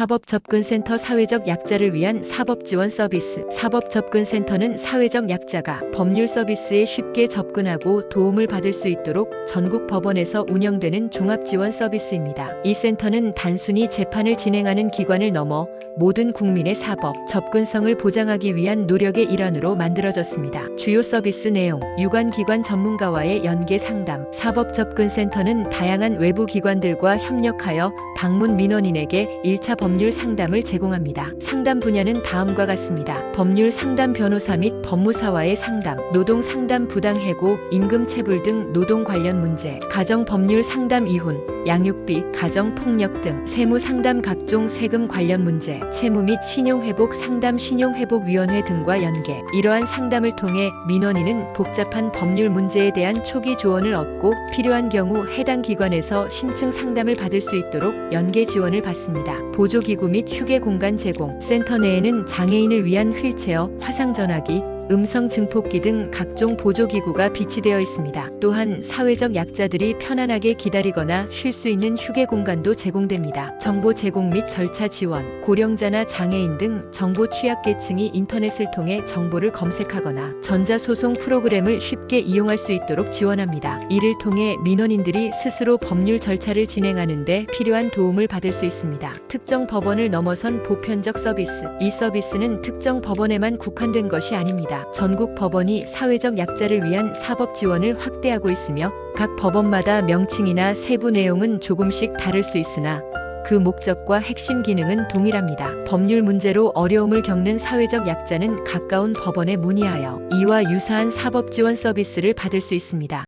사법접근센터 사회적 약자를 위한 사법지원 서비스. 사법접근센터는 사회적 약자가 법률 서비스에 쉽게 접근하고 도움을 받을 수 있도록 전국 법원에서 운영되는 종합지원 서비스입니다. 이 센터는 단순히 재판을 진행하는 기관을 넘어 모든 국민의 사법 접근성을 보장하기 위한 노력의 일환으로 만들어졌습니다. 주요 서비스 내용, 유관 기관 전문가와의 연계 상담, 사법 접근센터는 다양한 외부 기관들과 협력하여 방문 민원인에게 1차 법률 상담을 제공합니다. 상담 분야는 다음과 같습니다. 법률 상담 변호사 및 법무사와의 상담, 노동 상담 부당 해고, 임금 체불 등 노동 관련 문제, 가정 법률 상담 이혼, 양육비, 가정 폭력 등 세무 상담 각종 세금 관련 문제, 채무 및 신용 회복 상담 신용 회복 위원회 등과 연계. 이러한 상담을 통해 민원인은 복잡한 법률 문제에 대한 초기 조언을 얻고 필요한 경우 해당 기관에서 심층 상담을 받을 수 있도록 연계 지원을 받습니다. 보조 기구 및 휴게 공간 제공. 센터 내에는 장애인을 위한 휠체어, 화상 전화기, 음성 증폭기 등 각종 보조기구가 비치되어 있습니다. 또한 사회적 약자들이 편안하게 기다리거나 쉴 수 있는 휴게 공간도 제공됩니다. 정보 제공 및 절차 지원, 고령자나 장애인 등 정보 취약계층이 인터넷을 통해 정보를 검색하거나 전자소송 프로그램을 쉽게 이용할 수 있도록 지원합니다. 이를 통해 민원인들이 스스로 법률 절차를 진행하는데 필요한 도움을 받을 수 있습니다. 특정 법원을 넘어선 보편적 서비스. 이 서비스는 특정 법원에만 국한된 것이 아닙니 다. 전국 법원이 사회적 약자를 위한 사법 지원을 확대하고 있으며 각 법원마다 명칭이나 세부 내용은 조금씩 다를 수 있으나 그 목적과 핵심 기능은 동일합니다. 법률 문제로 어려움을 겪는 사회적 약자는 가까운 법원에 문의하여 이와 유사한 사법 지원 서비스를 받을 수 있습니다.